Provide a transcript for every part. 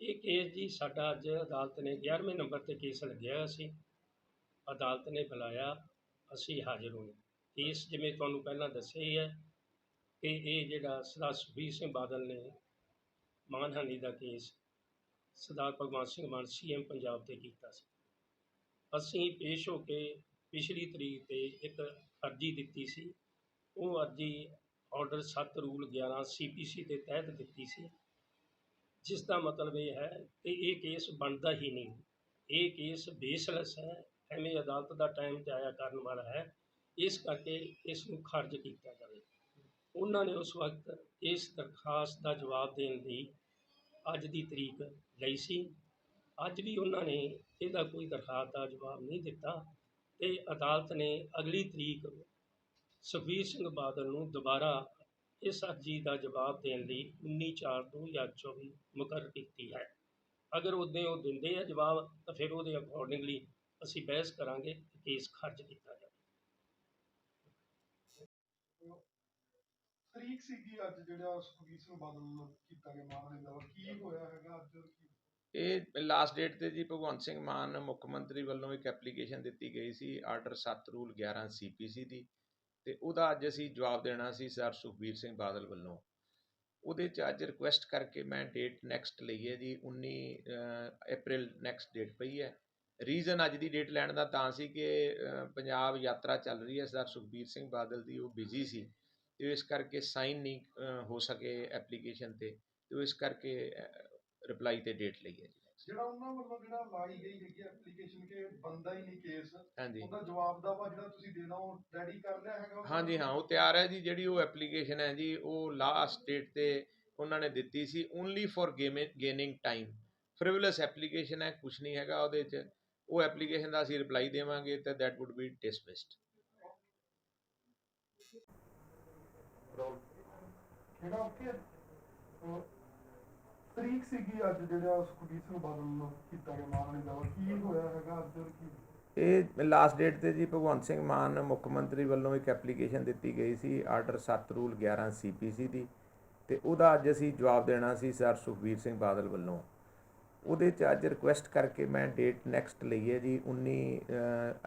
ਇਹ ਕੇਸ ਜੀ ਸਾਡਾ ਅੱਜ ਅਦਾਲਤ ਨੇ 11ਵੇਂ ਨੰਬਰ ਤੇ ਕੇਸ ਲੱਗਿਆ ਹੋਇਆ ਸੀ। ਅਦਾਲਤ ਨੇ ਬੁਲਾਇਆ, ਅਸੀਂ ਹਾਜ਼ਰ ਹੋਏ। ਕੇਸ ਜਿਵੇਂ ਤੁਹਾਨੂੰ ਪਹਿਲਾਂ ਦੱਸਿਆ ਹੀ ਹੈ ਕਿ ਇਹ ਜਿਹੜਾ ਸਰਦਾਰ ਸੁਖਬੀਰ ਸਿੰਘ ਬਾਦਲ ਨੇ ਮਾਨਹਾਨੀ ਦਾ ਕੇਸ ਸਰਦਾਰ ਭਗਵੰਤ ਸਿੰਘ ਮਾਨ ਸੀਐਮ ਪੰਜਾਬ ਤੇ ਕੀਤਾ ਸੀ। ਅਸੀਂ ਪੇਸ਼ ਹੋ ਕੇ ਪਿਛਲੀ ਤਰੀਕ ਤੇ ਇੱਕ ਅਰਜੀ ਦਿੱਤੀ ਸੀ। ਉਹ ਅਰਜੀ ਆਰਡਰ 7 ਰੂਲ 11 ਸੀਪੀਸੀ ਦੇ ਤਹਿਤ ਦਿੱਤੀ ਸੀ। ਜਿਸ ਦਾ ਮਤਲਬ ਇਹ ਹੈ ਕਿ ਇਹ ਕੇਸ ਬਣਦਾ ਹੀ ਨਹੀਂ। ਇਹ ਕੇਸ ਬੇਸਲੈਸ ਹੈ, ਐਵੇਂ ਅਦਾਲਤ ਦਾ ਟਾਈਮ ਜਾਇਆ ਕਰਨ ਵਾਲਾ ਹੈ। ਇਸ ਕਰਕੇ ਇਸ ਨੂੰ ਖਾਰਜ ਕੀਤਾ ਜਾਵੇ। ਉਹਨਾਂ ਨੇ ਉਸ ਵਕਤ ਇਸ ਦਰਖਾਸਤ ਦਾ ਜਵਾਬ ਦੇਣ ਦੀ ਅੱਜ ਦੀ ਤਰੀਕ ਲਈ ਸੀ। ਅੱਜ ਵੀ ਉਹਨਾਂ ਨੇ ਇਹਦਾ ਕੋਈ ਦਰਖਾਸਤ ਦਾ ਜਵਾਬ ਨਹੀਂ ਦਿੱਤਾ ਤੇ ਅਦਾਲਤ ਨੇ ਅਗਲੀ ਤਰੀਕ ਸੁਖਬੀਰ ਸਿੰਘ ਬਾਦਲ ਨੂੰ ਦੁਬਾਰਾ ਇਸ ਅਰਜੀ ਦਾ ਜਵਾਬ ਦੇਣ ਲਈ 19/4/2024 ਮੁਕਰਰ ਕੀਤੀ ਹੈ। ਅਗਰ ਉਹਦੇ ਉਹ ਦਿੰਦੇ ਆ ਜਵਾਬ ਤਾਂ ਫਿਰ ਉਹਦੇ ਅਕੋਰਡਿੰਗਲੀ ਅਸੀਂ ਬਹਿਸ ਕਰਾਂਗੇ ਕਿ ਕੇਸ ਖਾਰਜ ਕੀਤਾ ਜਾਵੇ। ਤਰੀਕ ਸੀਗੀ ਅੱਜ ਜਿਹੜਾ ਸੁਖਬੀਰ ਸਿੰਘ ਬਾਦਲ ਕੀਤਾ ਗਿਆ ਮਾਮਲੇ ਦਾ ਕੀ ਹੋਇਆ ਹੈਗਾ ਅੱਜ ਕੀ ਇਹ ਲਾਸਟ ਡੇਟ ਤੇ ਜੀ ਭਗਵੰਤ ਸਿੰਘ ਮਾਨ ਮੁੱਖ ਮੰਤਰੀ ਵੱਲੋਂ ਇੱਕ ਐਪਲੀਕੇਸ਼ਨ ਦਿੱਤੀ ਗਈ ਸੀ ਆਰਡਰ 7 ਰੂਲ 11 ਸੀਪੀਸੀ ਦੀ। ਤੇ ਉਹਦਾ ਅੱਜ ਅਸੀਂ ਜਵਾਬ ਦੇਣਾ ਸੀ ਸਰ ਸੁਖਬੀਰ ਸਿੰਘ ਬਾਦਲ ਵੱਲੋਂ। ਉਹਦੇ ਚ ਅੱਜ ਰਿਕੁਐਸਟ ਕਰਕੇ ਮੈਂ ਡੇਟ ਨੈਕਸਟ ਲਈ ਹੈ ਜੀ 19 ਅਪ੍ਰੈਲ ਨੈਕਸਟ ਡੇਟ ਪਈ ਹੈ। ਰੀਜ਼ਨ ਅੱਜ ਦੀ ਡੇਟ ਲੈਣ ਦਾ ਤਾਂ ਸੀ ਕਿ ਪੰਜਾਬ ਯਾਤਰਾ ਚੱਲ ਰਹੀ ਹੈ। ਸਰ ਸੁਖਬੀਰ ਸਿੰਘ ਬਾਦਲ ਦੀ ਉਹ ਬਿਜ਼ੀ ਸੀ ਤੇ ਇਸ ਕਰਕੇ ਸਾਈਨ ਨਹੀਂ ਹੋ ਸਕੇ ਐਪਲੀਕੇਸ਼ਨ ਤੇ ਤੇ ਇਸ ਕਰਕੇ ਰਿਪਲਾਈ ਤੇ ਡੇਟ ਲਈ ਹੈ ਜੀ। ਜਿਹੜਾ ਉਹਨਾਂ ਵੱਲੋਂ ਜਿਹੜਾ ਲਾਈ ਗਈ ਹੈਗੀ ਐਪਲੀਕੇਸ਼ਨ ਕਿ ਬੰਦਾ ਹੀ ਨਹੀਂ ਕੇਸ ਹਾਂਜੀ। ਉਹਦਾ ਜਵਾਬ ਦਾ ਵਾ ਜਿਹੜਾ ਤੁਸੀਂ ਦੇਣਾ ਉਹ ਰੈਡੀ ਕਰ ਲਿਆ ਹੈਗਾ? ਹਾਂਜੀ ਹਾਂ ਉਹ ਤਿਆਰ ਹੈ ਜੀ ਜਿਹੜੀ ਉਹ ਐਪਲੀਕੇਸ਼ਨ ਹੈ ਜੀ ਉਹ ਲਾਸਟ ਡੇਟ ਤੇ ਉਹਨਾਂ ਨੇ ਦਿੱਤੀ ਸੀ only for gaining time frivolous application ਹੈ ਕੁਝ ਨਹੀਂ ਹੈਗਾ ਉਹਦੇ 'ਚ। ਉਹ ਐਪਲੀਕੇਸ਼ਨ ਦਾ ਅਸੀਂ ਰਿਪਲਾਈ ਦੇਵਾਂਗੇ ਤੇ ਦੈਟ ਵੁੱਡ ਬੀ ਡਿਸਮਿਸਡ ਜਿਹੜਾ ਅਹ, ਤਰੀਕ ਸੀਗੀ ਅੱਜ ਜਿਹੜਾ ਸੁਖਬੀਰ ਸਿੰਘ ਬਾਦਲ ਵੱਲੋਂ ਕੀਤਾ ਗਿਆ ਮਾਮਲੇ ਦਾ ਕੀ ਹੋਇਆ ਹੈਗਾ ਅੱਜ ਔਰ ਕੀ? ਇਹ ਲਾਸਟ ਡੇਟ ਤੇ ਜੀ ਭਗਵੰਤ ਸਿੰਘ ਮਾਨ ਮੁੱਖ ਮੰਤਰੀ ਵੱਲੋਂ ਇੱਕ ਐਪਲੀਕੇਸ਼ਨ ਦਿੱਤੀ ਗਈ ਸੀ ਆਰਡਰ 7 ਰੂਲ 11 ਸੀਪੀਸੀ ਦੀ ਤੇ ਉਹਦਾ ਅੱਜ ਅਸੀਂ ਜਵਾਬ ਦੇਣਾ ਸੀ ਸਰ ਸੁਖਬੀਰ ਸਿੰਘ ਬਾਦਲ ਵੱਲੋਂ। ਉਹਦੇ ਚ ਅੱਜ ਰਿਕੁਐਸਟ ਕਰਕੇ ਮੈਂ ਡੇਟ ਨੈਕਸਟ ਲਈ ਹੈ ਜੀ 19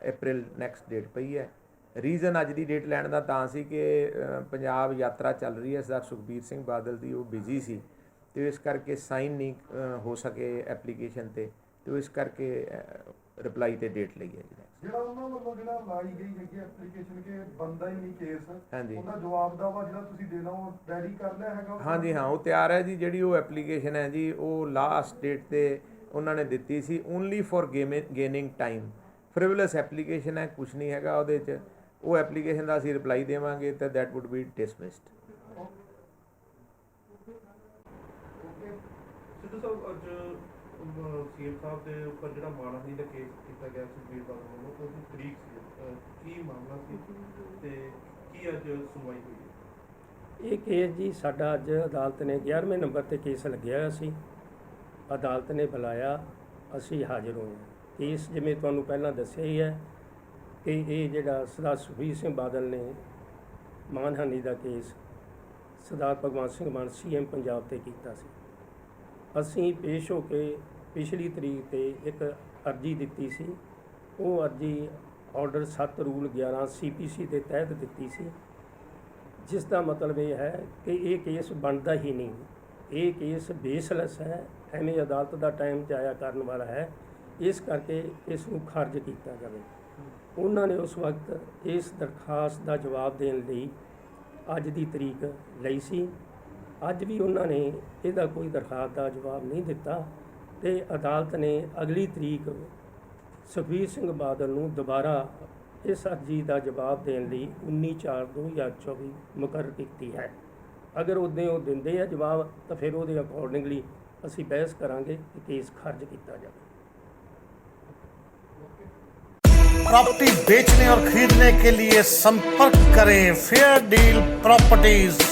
ਅਪ੍ਰੈਲ ਨੈਕਸਟ ਡੇਟ ਪਈ ਹੈ। ਰੀਜ਼ਨ ਅੱਜ ਦੀ ਡੇਟ ਲੈਣ ਦਾ ਤਾਂ ਸੀ ਕਿ ਪੰਜਾਬ ਯਾਤਰਾ ਚੱਲ ਰਹੀ ਹੈ, ਸਰ ਸੁਖਬੀਰ ਸਿੰਘ ਬਾਦਲ ਦੀ ਉਹ ਬਿਜ਼ੀ ਸੀ। ਤੇ ਇਸ ਕਰਕੇ ਸਾਈਨ ਨਹੀਂ ਹੋ ਸਕੇ ਐਪਲੀਕੇਸ਼ਨ ਤੇ ਤੇ ਇਸ ਕਰਕੇ ਰਿਪਲਾਈ ਤੇ ਡੇਟ ਲਈ ਹੈ ਜੀ। ਜਿਹੜਾ ਉਹਨਾਂ ਵੱਲੋਂ ਜਿਹੜਾ ਲਾਈ ਗਈ ਹੈਗੀ ਐਪਲੀਕੇਸ਼ਨ ਕਿ ਬੰਦਾ ਹੀ ਨਹੀਂ ਕੇਸ ਹਾਂਜੀ। ਉਹਦਾ ਜਵਾਬ ਦਾ ਵਾ ਜਿਹੜਾ ਤੁਸੀਂ ਦੇਣਾ ਉਹ ਰੈਡੀ ਕਰ ਲਿਆ ਹੈਗਾ ਉਹਦਾ? ਹਾਂਜੀ ਹਾਂ ਉਹ ਤਿਆਰ ਹੈ ਜੀ ਜਿਹੜੀ ਉਹ ਐਪਲੀਕੇਸ਼ਨ ਹੈ ਜੀ ਉਹ ਲਾਸਟ ਡੇਟ ਤੇ ਉਹਨਾਂ ਨੇ ਦਿੱਤੀ ਸੀ only for gaining time frivolous application ਹੈ ਕੁਝ ਨਹੀਂ ਹੈਗਾ ਉਹਦੇ 'ਚ। ਉਹ ਐਪਲੀਕੇਸ਼ਨ ਦਾ ਅਸੀਂ ਰਿਪਲਾਈ ਦੇਵਾਂਗੇ ਤੇ that would be dismissed Sidhu Sahib ਅੱਜ ਸੀਐਮ ਸਾਹਿਬ ਦੇ ਉੱਪਰ ਜਿਹੜਾ ਮਾਨਹਾਨੀ ਦਾ ਕੇਸ ਕੀਤਾ ਗਿਆ ਸੁਖਬੀਰ ਬਾਦਲ ਵੱਲੋਂ ਉਹਦੀ ਤਰੀਕ ਸੀ। ਅਹ, ਕੀ ਮਾਮਲਾ ਸੀ ਤੇ ਕੀ ਅੱਜ ਸੁਣਵਾਈ ਹੋਈ ਹੈ? ਇਹ ਕੇਸ ਜੀ ਸਾਡਾ ਅੱਜ ਅਦਾਲਤ ਨੇ 11ਵੇਂ ਨੰਬਰ ਤੇ ਕੇਸ ਲੱਗਿਆ ਹੋਇਆ ਸੀ। ਅਦਾਲਤ ਨੇ ਬੁਲਾਇਆ, ਅਸੀਂ ਹਾਜ਼ਰ ਹੋਏ ਕੇਸ ਜਿਵੇਂ ਤੁਹਾਨੂੰ ਪਹਿਲਾਂ ਦੱਸਿਆ ਹੀ ਹੈ ਕਿ ਇਹ ਜਿਹੜਾ ਸਰਦਾਰ ਸੁਖਬੀਰ ਸਿੰਘ ਬਾਦਲ ਨੇ ਮਾਨਹਾਨੀ ਦਾ ਕੇਸ ਸਰਦਾਰ ਭਗਵੰਤ ਸਿੰਘ ਮਾਨ ਸੀਐਮ ਪੰਜਾਬ ਤੇ ਕੀਤਾ ਸੀ। ਅਸੀਂ ਪੇਸ਼ ਹੋ ਕੇ ਪਿਛਲੀ ਤਰੀਕ ਤੇ ਇੱਕ ਅਰਜੀ ਦਿੱਤੀ ਸੀ। ਉਹ ਅਰਜੀ ਆਰਡਰ 7 ਰੂਲ 11 ਸੀਪੀਸੀ ਦੇ ਤਹਿਤ ਦਿੱਤੀ ਸੀ। ਜਿਸ ਦਾ ਮਤਲਬ ਇਹ ਹੈ ਕਿ ਇਹ ਕੇਸ ਬਣਦਾ ਹੀ ਨਹੀਂ। ਇਹ ਕੇਸ ਬੇਸਲੈਸ ਹੈ, ਐਵੇਂ ਅਦਾਲਤ ਦਾ ਟਾਈਮ ਜਾਇਆ ਕਰਨ ਵਾਲਾ ਹੈ। ਇਸ ਕਰਕੇ ਇਸ ਨੂੰ ਖਾਰਜ ਕੀਤਾ ਜਾਵੇ। ਉਹਨਾਂ ਨੇ ਉਸ ਵਕਤ ਇਸ ਦਰਖਾਸਤ ਦਾ ਜਵਾਬ ਦੇਣ ਲਈ ਅੱਜ ਦੀ ਤਰੀਕ ਲਈ ਸੀ। ਅੱਜ ਵੀ ਉਹਨਾਂ ਨੇ ਇਹਦਾ ਕੋਈ ਦਰਖਾਸਤ ਦਾ ਜਵਾਬ ਨਹੀਂ ਦਿੱਤਾ ਤੇ ਅਦਾਲਤ ਨੇ ਅਗਲੀ ਤਰੀਕ ਸੁਖਬੀਰ ਸਿੰਘ ਬਾਦਲ ਨੂੰ ਦੁਬਾਰਾ ਇਸ ਅਰਜੀ ਦਾ ਜਵਾਬ ਦੇਣ ਲਈ 19/4/2024 ਮੁਕਰਰ ਕੀਤੀ ਹੈ ਅਗਰ ਉਹਦੇ ਉਹ ਦਿੰਦੇ ਆ ਜਵਾਬ ਤਾਂ ਫਿਰ ਉਹਦੇ ਅਕੋਰਡਿੰਗਲੀ ਅਸੀਂ ਬਹਿਸ ਕਰਾਂਗੇ ਕਿ ਕੇਸ ਖਾਰਜ ਕੀਤਾ ਜਾਵੇ प्रॉपर्टी बेचने और खरीदने के लिए संपर्क करें फेयर डील प्रॉपर्टीज